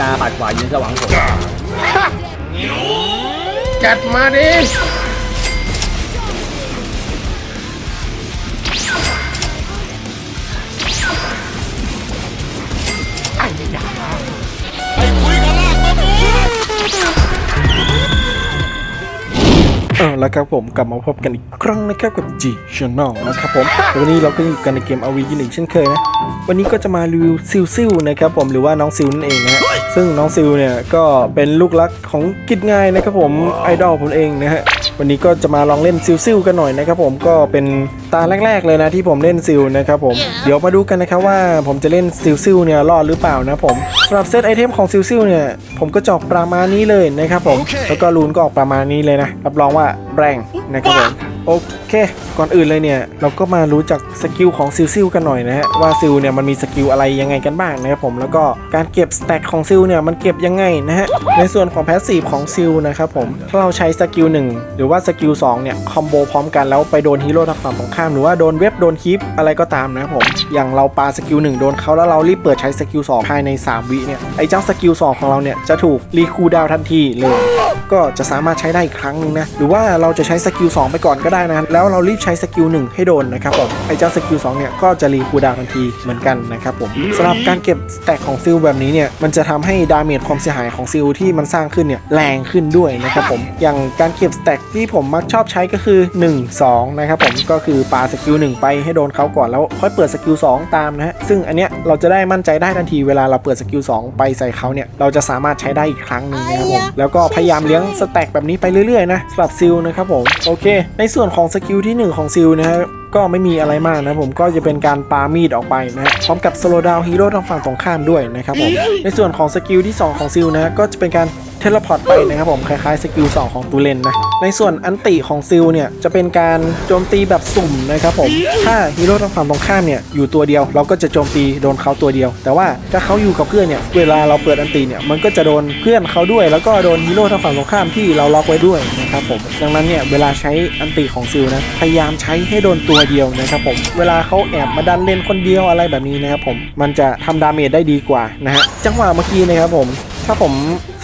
กาปัดขวายิงสว่างผมจัดมาดิ เออแล้วครับผมกลับมาพบกันอีกครั้งนะครับกับ G Channel นะครับผมวันนี้เราก็อยู่กันในเกม RV กันอีกเช่นเคยนะวันนี้ก็จะมารีวิวซิลซิลนะครับผมหรือว่าน้องซิลนั่นเองนะฮะซึ่งน้องซิลเนี่ยก็เป็นลูกรักของกิจง่ายนะครับผมไอดอลผมเองนะฮะ วันนี้ก็จะมาลองเล่นซิลซิลกันหน่อยนะครับผมก็เป็นตาแรก ๆ เลยนะที่ผมเล่นซิลนะครับผมเดี๋ยวมาดูกันนะครับว่าผมจะเล่นซิลซิลเนี่ยรอดหรือเปล่านะผมสำหรับเซตไอเทมของซิลซิลเนี่ยผมก็จะออกประมาณนี้เลยนะครับผมแล้วก็รูนก็ออกประมาณนี้เลยนะรับรองว่าแรงนะครับผม โอเค ก่อนอื่นเลยเนี่ย เราก็มารู้จักสกิลของซิลซิลกันหน่อยนะฮะว่าซิลเนี่ยมันมีสกิลอะไรยังไงกันบ้างนะครับผมแล้วก็การเก็บสแต็กของซิลเนี่ยมันเก็บยังไงนะฮะในส่วนของแพสซีฟของซิลนะครับผมถ้าเราใช้สกิล1หรือว่าสกิล2เนี่ยคอมโบพร้อมกันแล้วไปโดนฮีโร่ทางฝั่งตรงข้ามหรือว่าโดนเว็บโดนคีปอะไรก็ตามนะครับผมอย่างเราปาสกิล1โดนเขาแล้วเรารีบเปิดใช้สกิล2ภายใน 3 วิเนี่ยไอ้เจ้าสกิล2ของเราเนี่ยจะถูกรีคูดาวทันทีเลย ก็จะสามารถใช้ได้อีกครั้งหนึงนะ หรือว่าเราจะใช้สกิล2ไปก่อนก็ได้นะ แล้วเรารีบใช้สกิล1ให้โดนนะครับผม ไอ้เจ้าสกิล2เนี่ยก็จะรีคูดาวทันทีเหมือนกันนะครับผมสำหรับการเก็บสแต็กของซิลแบบนี้เนี่ยมันจะทำให้ดาเมจความเสียหายของซิลที่มันสร้างขึ้นเนี่ยแรงขึ้นด้วยนะครับผม อย่างการเก็บสแต็กที่ผมมักชอบใช้ก็คือ 1 2 นะครับผมก็คือปาสกิล1ไปให้โดนเขาก่อนแล้วค่อยเปิดสกิล2ตามนะฮะซึ่งอันเนี้ยเราจะได้มั่นใจได้ทันทีเวลาเราเปิดสกิล2ไปใส่เขาเนี่ยเราจะสามารถใช้ได้อีกครั้งหนึ่งนะครับผมแล้วก็พยายามเลี้ยงสแต็กแบบนี้ไปเรื่อยๆนะสำหรับซิลนะครับผมโอเค ในส่วนของสกิลที่ 1 ของซิลนะครับก็ไม่มีอะไรมากนะผมก็จะเป็นการปามีดออกไปนะฮะพร้อมกับสโลดาวฮีโร่ทางฝั่งตรงข้ามด้วยนะครับผมในส่วนของสกิลที่ 2 ของซิลนะฮะก็จะเป็นการเทเลพอร์ตไปนะครับผมคล้ายๆสกิล2ของตูเลนนะในส่วนอันติของซิลเนี่ยจะเป็นการโจมตีแบบสุ่มนะครับผมถ้าฮีโร่ทางฝั่งตรงข้ามเนี่ยอยู่ตัวเดียว เราก็จะโจมตีโดนเขาตัวเดียว แต่ว่าถ้าเขาอยู่กับเพื่อนเนี่ยเวลาเราเปิดอันติเนี่ยมันก็จะโดนเพื่อนเขาด้วย แล้วก็โดนฮีโร่ทางฝั่งตรงข้ามที่เราล็อกไว้ด้วยนะครับผมดังนั้นเนี่ยเวลาใช้อันติของซิลนะพยายามใช้ให้โดนตัวเดียวนะครับผม เวลาเขาแอบมาดันเล่นคนเดียวอะไรแบบนี้นะครับผม มันจะทำดาเมจได้ดีกว่านะฮะ จังหวะเมื่อกี้นะครับผม ถ้าผม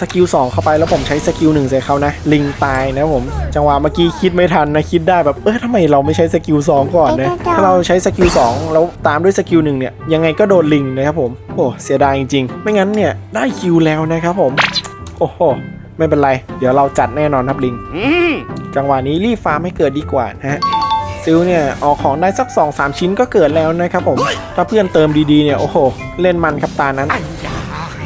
สกิล2เข้าไปแล้วผมใช้สกิล1ใส่เขานะ ลิงตายนะครับผม จังหวะเมื่อกี้คิดไม่ทันนะ คิดได้แบบ เออทำไมเราไม่ใช้สกิล2ก่อนนะถ้าเราใช้สกิล2แล้วตามด้วยสกิล1เนี่ย ยังไงก็โดนลิงนะครับผม โอ้เสียดายจริงๆ ไม่งั้นเนี่ยได้คิวแล้วนะครับผม โอ้โหไม่เป็นไร เดี๋ยวเราจัดแน่นอนครับลิง จังหวะนี้รีบฟาร์มให้เกิดดีกว่านะฮะ ซิลเนี่ยออกของได้สัก 2 3 ชิ้นก็เกิดแล้วนะครับผม ถ้าเพื่อนเติมดีๆเนี่ย โอ้โห เล่นมันครับตานั้น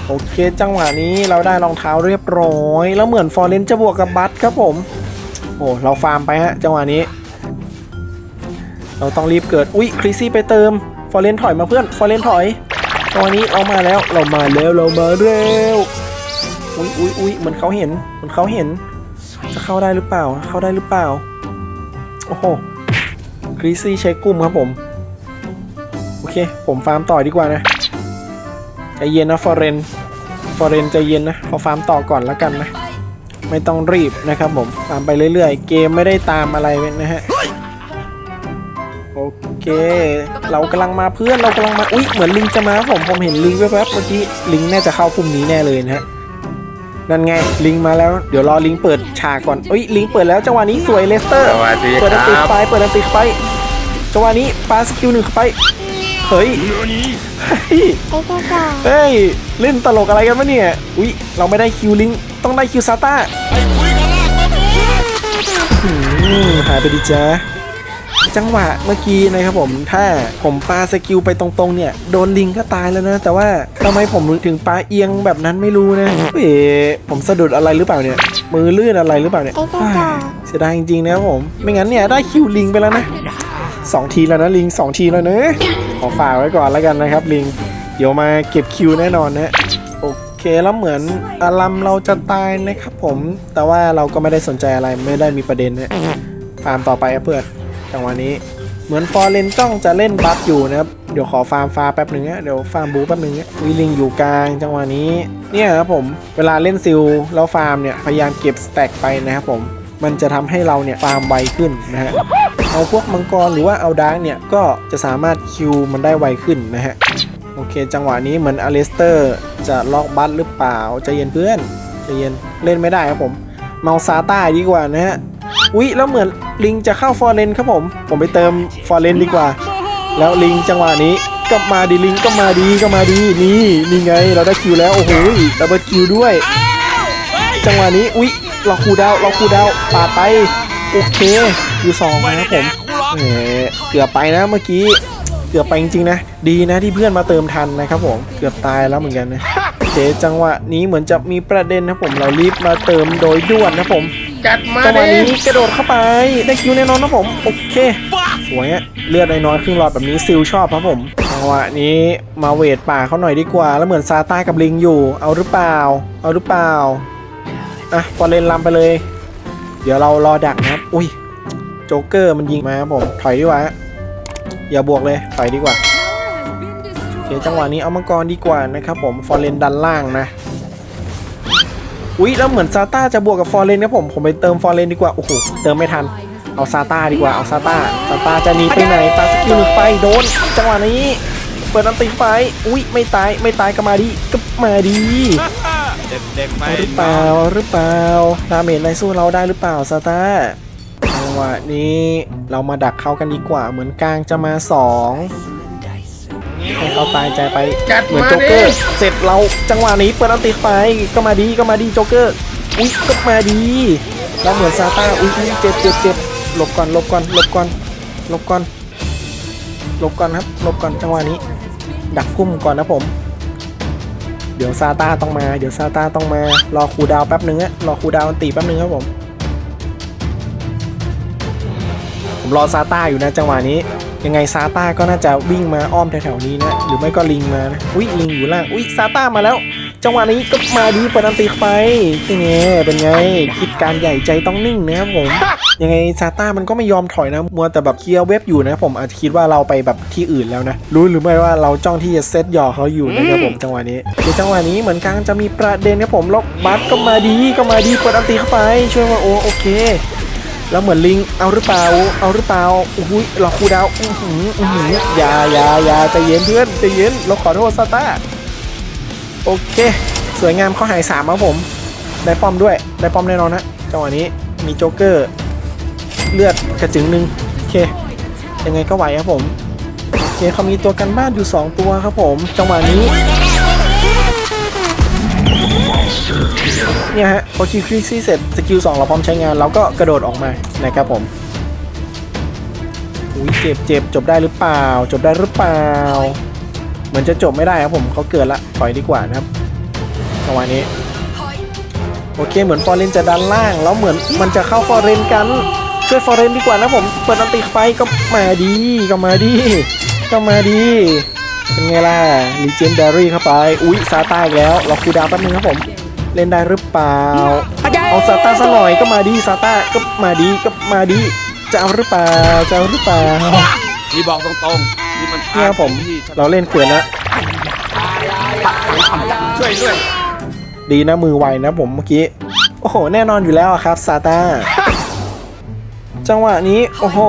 โอเค จังหวะนี้เราได้รองเท้าเรียบร้อย แล้วเหมือนฟอร์เรนจะบวกกับบัตครับผม โอ้เราฟาร์มไปฮะ จังหวะนี้ เราต้องรีบเกิด อุ๊ยคริซี่ไปเติม ฟอร์เรนถอยมาเพื่อน ฟอร์เรนถอยจังหวะนี้เรามาแล้วเรามาแล้วเรามาเร็วอุ๊ยอุ๊ยอุ๊ยเหมือนเขาเห็นเหมือนเขาเห็น จะเข้าได้หรือเปล่า เข้าได้หรือเปล่า โอ้โห คริซี่ใช้กลุ่มครับผม โอเค ผมฟาร์มต่อดีกว่านะใจเย็นนะฟอร์เรนฟอร์เรนใจเย็นนะขอฟาร์มต่อก่อนแล้วกันนะ ไม่ต้องรีบนะครับผม ฟาร์มไปเรื่อยๆ เกมไม่ได้ตามอะไรนะฮะ โอเค เรากำลังมาเพื่อนเรากำลังมา อุ๊ย เหมือนลิงจะมาครับผม ผมเห็นลิงแวบๆเมื่อกี้ ลิงน่าจะเข้าพุ่มนี้แน่เลยนะฮะ นั่นไงลิงมาแล้วเดี๋ยวรอลิงเปิดฉากก่อนเอ้ยลิงเปิดแล้วจังหวะนี้สวยเลสเตอร์ สวัสดีเปิดอันคติรับไปเปิดอันติไปจังหวะนี้ปาสกิลหนึ่งเข้าไปเฮ้ยเฮ้ยเฮ้ยเล่นตลกอะไรกันวะเนี่ยอุ๊ยเราไม่ได้คิวลิงต้องได้คิวซาต้าอืมหายไปดิจ้า จังหวะเมื่อกี้นะครับผมถ้าผมปาสกิลไปตรงๆเนี่ยโดนลิงก็ตายแล้วนะ แต่ว่าทำไมผมถึงปาเอียงแบบนั้นไม่รู้นะเอ๊ะผมสะดุดอะไรหรือเปล่าเนี่ย มือลื่นอะไรหรือเปล่าเนี่ยเสียดายจริงๆนะครับผมไม่งั้นเนี่ยได้คิวลิงไปแล้วนะสองทีแล้วนะลิงสองทีแล้วเนอะขอฝากไว้ก่อนแล้วกันนะครับลิง เดี๋ยวมาเก็บคิวแน่นอนนะโอเคแล้วเหมือนอารัมเราจะตายนะครับผมแต่ว่าเราก็ไม่ได้สนใจอะไรไม่ได้มีประเด็นนะฟาร์มต่อไปอะเพื่อน จังหวะนี้เหมือนฟอร์เรนจ้องจะเล่นบัฟอยู่นะครับเดี๋ยวขอฟาร์มฟาแป๊บหนึ่งนะเดี๋ยวฟาร์มบูแป๊บหนึ่งนะวิลิงอยู่กลางจังหวะนี้เนี่ยครับผมเวลาเล่นซิลแล้วฟาร์มเนี่ยพยายามเก็บสแต็กไปนะครับผมมันจะทำให้เราเนี่ยฟาร์มไวขึ้นนะฮะเอาพวกมังกรหรือว่าเอาดาร์กเนี่ยก็จะสามารถคิวมันได้ไวขึ้นนะฮะโอโอเค จังหวะนี้เหมือนอเลสเตอร์จะล็อกบัตหรือเปล่าใจเย็นเพื่อนใจเย็นเล่นไม่ได้ครับผมเมาซาต้าดีกว่านะฮะ อุ๊ยแล้วเหมือนลิงจะเข้าฟอร์เรนครับผม ผมไปเติมฟอร์เรนดีกว่า แล้วลิงจังหวะนี้ก็มาดีลิงก็มาดีก็มาดีนี่นี่ไงเราได้คิวแล้วโอ้โหดับเบิลคิวด้วย จังหวะนี้อุ๊ยเราคูดาวเราคูดาวปาดไปโอเคคิวสองมาครับผมเกือบไปนะเมื่อกี้เกือบไปจริงๆนะ ดีนะที่เพื่อนมาเติมทันนะครับผมเกือบตายแล้วเหมือนกันนะโอเคจังหวะนี้เหมือนจะมีประเด็นนะผมเรารีบมาเติมโดยด่วนนะผม จัดมาจังหวะดินี้กระโดดเข้าไปได้คิวแน่นอนนะผมโอเคสวยอะเลือดน้อยๆครึ่งหลอดแบบนี้ซิลชอบครับผมจังหวะนี้มาเวทป่าเขาหน่อยดีกว่า แล้วเหมือนซาต้ากับลิงอยู่ เอาหรือเปล่า เอาหรือเปล่าอะฟอร์เรนลำไปเลย เดี๋ยวเรารอดักนะครับอุ้ยโจ๊กเกอร์มันยิงมาครับผมถอยดีกว่าอย่าบวกเลยถอยดีกว่าโอเคจังหวะนี้เอามังกรดีกว่านะครับผมฟอร์เรนดันล่างนะ อุ๊ยแล้วเหมือนซาต้าจะบวกกับฟอร์เรนครับผม ผมไปเติมฟอร์เรนดีกว่า โอ้โห เติมไม่ทัน เอาซาต้าดีกว่า เอาซาต้าซาต้าจะหนีไปไหนตาสกิลหนึ่งไป โดน จังหวะนี้ เปิดอันติไป อุ๊ย ไม่ตาย ไม่ตายก็มาดีก็มาดี เด็กๆไม่เอาหรือเปล่า หรือเปล่าดาเมจในสู้เราได้หรือเปล่าซาต้าจังหวะนี้เรามาดักเขากันดีกว่า เหมือนกลางจะมาสอง ให้เขาตายใจไปจัดเหมือนมาโจ๊กเกดิอร์เสร็จเราจังหวะนี้เปิดอันติไปก็มาดีก็มาดีโจ๊กเกอร์อุ้ยก็มาดีแล้วเหมือนซาต้าอุ้ยอุ๊ยเจ็บเจ็บเจ็บหลบก่อนหลบก่อนหลบก่อนหลบก่อนหลบก่อนครับหลบก่อนจังหวะนี้ ดักพุ่มก่อนนะผม เดี๋ยวซาต้าต้องมา เดี๋ยวซาต้าต้องมารอครูดาวแป๊บนึงอะรอครูดาวอันตีแป๊บนึงครับผมผมรอซาต้าอยู่นะจังหวะนี้ ยังไงซาต้าก็น่าจะวิ่งมาอ้อมแถวๆนี้นะหรือไม่ก็ลิงมานะอุ้ยลิงอยู่ล่างอุ้ยซาต้ามาแล้ว จังหวะนี้ก็มาดีเปิดอันตีไปเป็นไงเป็นไงคิดการใหญ่ใจต้องนิ่งนะครับผมยังไงซาต้ามันก็ไม่ยอมถอยนะมัวแต่แบบเคลียร์เว็บอยู่นะผมอาจจะคิดว่าเราไปแบบที่อื่นแล้วนะรู้หรือไม่ว่าเราจ้องที่จะเซตหยอกเขาอยู่นะครับผมจังหวะนี้คือจังหวะนี้เหมือนกลางจะมีประเด็นครับผมแล้วบัสก็มาดีก็มาดีเปิดอันตีเข้าไปช่วยว่าโอโอเค แล้วเหมือนลิง เอาหรือเปล่า เอาหรือเปล่าอุ้ยเราคูดาวอื้อหืออื้อหืออย่าอย่าอย่าใจเย็นเพื่อนใจเย็น เราขอโทษซาต้า โอเค สวยงามเขาหายสามครับผม ได้ป้อมด้วย ได้ป้อมแน่นอนฮะจังหวะนี้ มีโจ๊กเกอร์ เลือดกระจึงหนึ่งโอเค ยังไงก็ไหวครับผม โอเคเขามีตัวกันบ้านอยู่ 2 ตัวครับผม จังหวะนี้ เนี่ยฮะพอคิวคลิซี่เสร็จสกิล2เราพร้อมใช้งานเราก็กระโดดออกมานะครับผมอุ้ยเจ็บเจ็บจบได้หรือเปล่า จบได้หรือเปล่า เหมือนจะจบไม่ได้ครับผมเขาเกิดละถอยดีกว่านะครับจังหวะนี้โอเคเหมือนฟอร์เรนจะดันล่างแล้วเหมือนมันจะเข้าฟอร์เรนกันช่วยฟอร์เรนดีกว่านะผมเปิดอันติไปก็มาดีก็มาดีก็มาดีเป็นไงล่ะลีเจนดารี่เข้าไป อุ๊ยซาต้าอีกแล้ว เราคูดาวแป๊บนึงครับผม เล่นได้หรือเปล่า เอาซาต้าซะหน่อยก็มาดีซาต้าก็มาดีก็มาดีจะเอาหรือเปล่าจะเอาหรือเปล่านี่บอกตรงๆนี่มันเนี่ยครับผมที่เราเล่นเกินแล้วช่วยด้วยดีนะมือไวนะผมเมื่อกี้ โอ้โห แน่นอนอยู่แล้วอะครับซาต้าจังหวะนี้ โอ้โห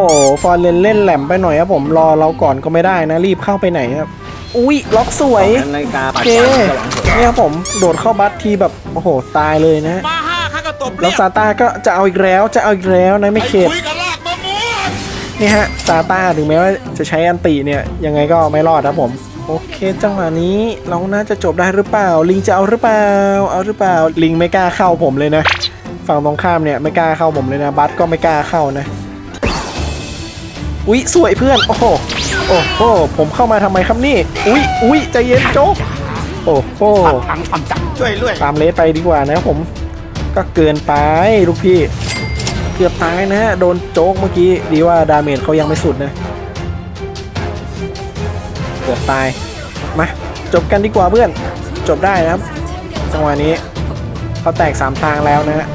ฟอร์เรนเล่นแหลมไปหน่อยครับผมรอเราก่อนก็ไม่ได้นะ รีบเข้าไปไหนครับ อุ้ยล็อกสวยนาฬิกาโอเคเนี่ยครับผมโดดเข้าบัตทีแบบโอ้โหตายเลยนะ มาห้าข้าก็ตบแล้วซาต้าก็จะเอาอีกแล้วจะเอาอีกแล้วนะไม่เข็ดคุยกับลากมะม่วงนี่ฮะซาต้าถึงแม้ว่าจะใช้อันติเนี่ยยังไงก็ไม่รอดครับผม โอเคจังหวะนี้เราน่าจะจบได้หรือเปล่า ลิงจะเอาหรือเปล่า เอาหรือเปล่าลิงไม่กล้าเข้าผมเลยนะ ฝั่งตรงข้ามเนี่ยไม่กล้าเข้าผมเลยนะ บัสก็ไม่กล้าเข้านะอุ๊ยสวยเพื่อนโอ้โห โอ้โหผมเข้ามาทำไมครับนี่ อุ๊ยอุ๊ยใจเย็นโจ๊กโอ้โหตังความจับช่วยด้วยตามเลสไปดีกว่านะครับผม ก็เกินไปลูกพี่ เกือบตายนะฮะโดนโจ๊กเมื่อกี้ดีว่าดาเมจเขายังไม่สุดนะเกือบตายมาจบกันดีกว่าเพื่อนจบได้นะครับจังหวะนี้เขาแตกสามทางแล้วนะฮะ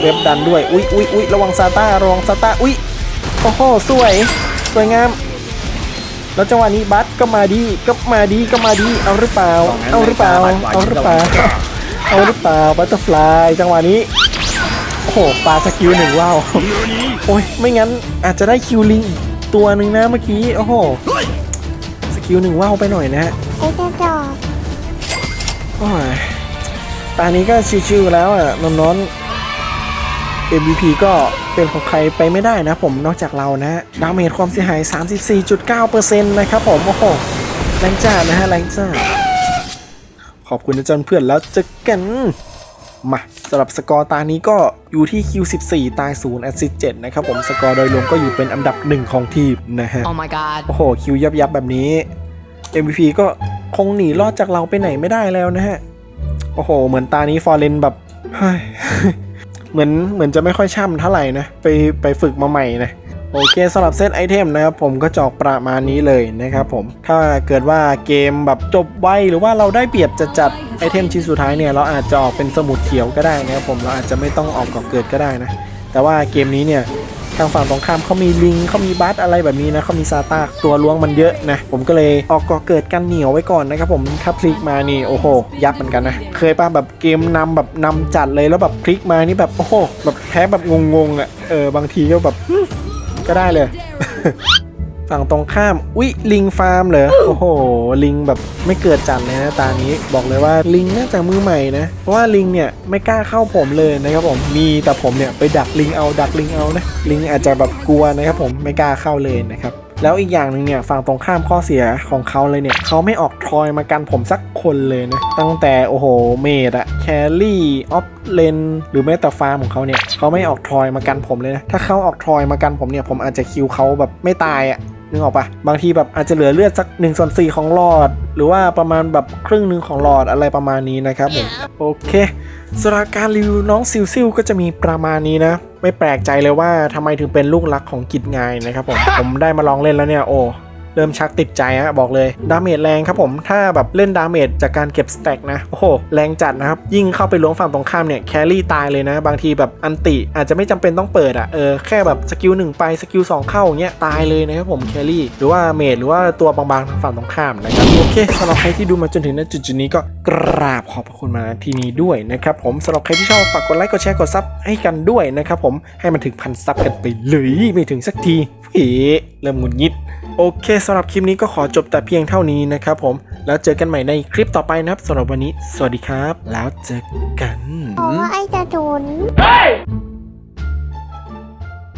เว็บดันด้วยอุ๊ยอุ๊ยอุ๊ยระวังซาต้าระวังซาต้าอุ๊ยโอ้โหสวย สวยงาม แล้วจังหวะนี้บัสก็มาดีก็มาดีก็มาดีเอาหรือเปล่า เอาหรือเปล่า เอาหรือเปล่า เอาหรือเปล่าบัตเตอร์ฟลายจังหวะนี้โอ้โหปลาสกิลหนึ่งว้าวโอ้ยไม่งั้นอาจจะได้คิวลิงอีกตัวหนึ่งนะเมื่อกี้โอ้โหสกิลหนึ่งว้าวไปหน่อยนะฮะไอ้กระจอกโอ้ยตอนนี้ก็ชิวๆแล้วอะน้องๆ MVP ก็ เป็นของใครไปไม่ได้นะผมนอกจากเรานะ ดาเมจความเสียหาย 34.9%นะครับผม โอ้โหแรงจ้านะฮะแรงจ้า ขอบคุณอาจารย์เพื่อนแล้วเจอกัน มาสำหรับสกอร์ตานี้ก็อยู่ที่ Q14 ตาย0แอสซิส7นะครับผมสกอร์โดยรวมก็อยู่เป็นอันดับหนึ่งของทีมนะฮะ Oh my god. โอ้โห คิวยับยับแบบนี้ MVP ก็คงหนีรอดจากเราไปไหนไม่ได้แล้วนะฮะ โอ้โห เหมือนตานี้ฟอร์เรนแบบเฮ้ย เหมือนเหมือนจะไม่ค่อยช่ำเท่าไหร่นะ ไปไปฝึกมาใหม่นะโอเคสำหรับเซตไอเทมนะครับผมก็จอกประมาณนี้เลยนะครับผมถ้าเกิดว่าเกมแบบจบไวหรือว่าเราได้เปรียบจะจัดไอเทมชิ้นสุดท้ายเนี่ยเราอาจจะออกเป็นสมุดเขียวก็ได้นะครับผมเราอาจจะไม่ต้องออกก่อเกิดก็ได้นะแต่ว่าเกมนี้เนี่ย ทางฝั่งตรงข้ามเขามีลิงเขามีบัสอะไรแบบนี้นะเขามีซาตาตัวล้วงมันเยอะนะผมก็เลยออกก่อเกิดกันเหนียวไว้ก่อนนะครับผมถ้าพลิกมานี่โอ้โห ยับเหมือนกันนะ เคยป่ะแบบเกมนำแบบนำจัดเลยแล้วแบบพลิกมานี่แบบโอ้โหแบบแพ้แบบงงๆอะเออบางทีก็แบบก็ได้เลย ฝั่งตรงข้าม อุ๊ย ลิงฟาร์มเหรอ โอ้โห ลิงแบบไม่เกิดจัดเลยนะตานี้ บอกเลยว่าลิงน่าจะมือใหม่นะ เพราะว่าลิงเนี่ยไม่กล้าเข้าผมเลยนะครับผม มีแต่ผมเนี่ยไปดักลิงเอาดักลิงเอานะ ลิงอาจจะแบบกลัวนะครับผมไม่กล้าเข้าเลยนะครับแล้วอีกอย่างหนึ่งเนี่ยฝั่งตรงข้ามข้อเสียของเขาเลยเนี่ยเขาไม่ออกทรอยมากันผมสักคนเลยนะตั้งแต่โอ้โหเมดอะแครี่ออฟเลนหรือแม้แต่ฟาร์มของเขาเนี่ยเขาไม่ออกทรอยมากันผมเลยนะถ้าเขาออกทรอยมากันผมเนี่ยผมอาจจะคิวเขาแบบไม่ตายอะ นึกออกปะบางทีแบบอาจจะเหลือเลือดสัก1นส่วนสของหลอด หรือว่าประมาณแบบครึ่งหนึ่งของหลอดอะไรประมาณนี้นะครับผมโอเคสำหรับการรีวิวน้องซิลซิลก็จะมีประมาณนี้นะ ไม่แปลกใจเลยว่าทำไมถึงเป็นลูกรักของกิจงายนะครับผมผมได้มาลองเล่นแล้วเนี่ยโอ้ เริ่มชักติดใจฮะบอกเลยดาเมจแรงครับผมถ้าแบบเล่นดาเมจจากการเก็บสแต็กนะโอ้โหแรงจัดนะครับยิ่งเข้าไปล้วงฝั่งตรงข้ามเนี่ยแครี่ตายเลยนะ บางทีแบบอันติอาจจะไม่จำเป็นต้องเปิดอะ่ะเออแค่แบบสกิลหนึ่งไปสกิลสองเข้าอย่างเงี้ยตายเลยนะครับผมแครี่หรือว่าเมจหรือว่าตัวบางๆทางฝั่งตรงข้ามนะครับโอเคสำหรับใครที่ดูมาจนถึงณจุดๆนี้ก็กราบขอบพระคุณมาที่นี้ด้วยนะครับผมสำหรับใครที่ชอบฝากกดไลค์กดแชร์กดซับให้กันด้วยนะครับผมให้มันถึงพันซับกันไปเลยไม่ถึงสักทีเฮ้เริ่มหงุดหงิด โอเคสำหรับคลิปนี้ก็ขอจบแต่เพียงเท่านี้นะครับผม แล้วเจอกันใหม่ในคลิปต่อไปนะครับสำหรับวันนี้ สวัสดีครับ แล้วเจอกันบอกว่าไอ้จะโดน Hey!